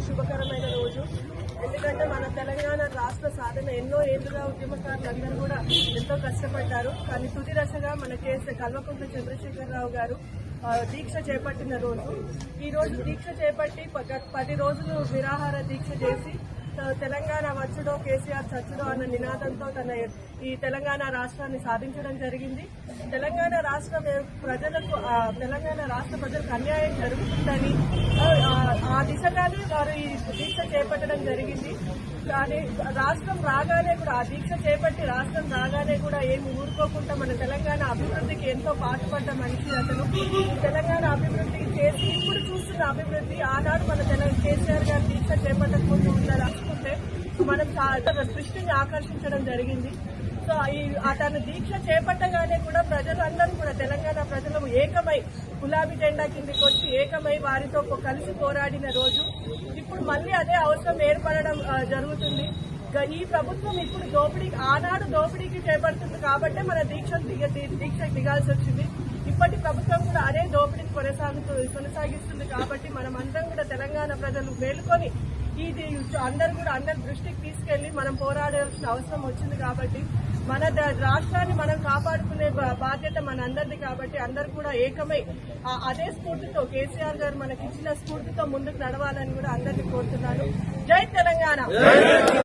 శుభకరమైన రోజు. ఎందుకంటే మన తెలంగాణ రాష్ట్ర సాధన ఎన్నో ఏళ్ళుగా ఉద్యమకారులందరూ కూడా ఎంతో కష్టపడ్డారు. కానీ తుది దశగా మన కేసీ కల్వకుంట్ల చంద్రశేఖరరావు గారు దీక్ష చేపట్టిన రోజు. ఈ రోజు దీక్ష చేపట్టి ప- పది రోజులు నిరాహార దీక్ష చేసి తెలంగాణ వచ్చుడో కేసీఆర్ చచ్చుడో అన్న నినాదంతో తన ఈ తెలంగాణ రాష్ట్రాన్ని సాధించడం జరిగింది. తెలంగాణ రాష్ట్రం ప్రజలకు తెలంగాణ రాష్ట్ర ప్రజలకు అన్యాయం జరుగుతుందని ఆ, ఆ దిశగానే వారు ఈ దీక్ష చేపట్టడం జరిగింది. కానీ రాష్ట్రం రాగానే కూడా ఆ దీక్ష చేపట్టి రాష్ట్రం రాగానే కూడా ఏమి ఊరుకోకుండా మన తెలంగాణ అభివృద్ధికి ఎంతో పాటుపడ్డ మనిషి అతను. తెలంగాణ అభివృద్ధి చేసి ఇప్పుడు చూస్తున్న అభివృద్ధి ఆనాడు మన తెలంగాణ కేసీఆర్ గారు దీక్ష చేపట్టకుండా ఉన్న రాసుకుంటే మనం చాలా దృష్టిని ఆకర్షించడం జరిగింది. సో ఈ అతను దీక్ష చేపట్టగానే కూడా ప్రజలందరూ కూడా తెలంగాణ ప్రజలు ఏకమై గులాబీ జెండా కిందకి వచ్చి ఏకమై వారితో కలిసి పోరాడిన రోజు ఇప్పుడు మళ్ళీ అదే అవసరం ఏర్పడడం జరుగుతుంది. గ- ఈ ప్రభుత్వం ఇప్పుడు దోపిడీ ఆనాడు దోపిడీకి చేపడుతుంది కాబట్టే మన దీక్ష దిగ దీక్ష దిగాల్సి వచ్చింది. ఇప్పటి ప్రభుత్వం కూడా అదే దోపిడీని కొనసాగుతూ కొనసాగిస్తుంది కాబట్టి మనం అందరం కూడా తెలంగాణ ప్రజలు మేలుకొని ఇది అందరు కూడా అందరి దృష్టికి తీసుకెళ్ళి మనం పోరాడాల్సిన అవసరం వచ్చింది కాబట్టి మన రాష్ట్రాన్ని మనం కాపాడుకునే బాధ్యత మన అందరిది కాబట్టి అందరు కూడా ఏకమై అదే స్ఫూర్తితో కేసీఆర్ గారు మనకి ఇచ్చిన స్ఫూర్తితో ముందుకు నడవాలని కూడా అందరినీ కోరుతున్నాను. జై తెలంగాణ!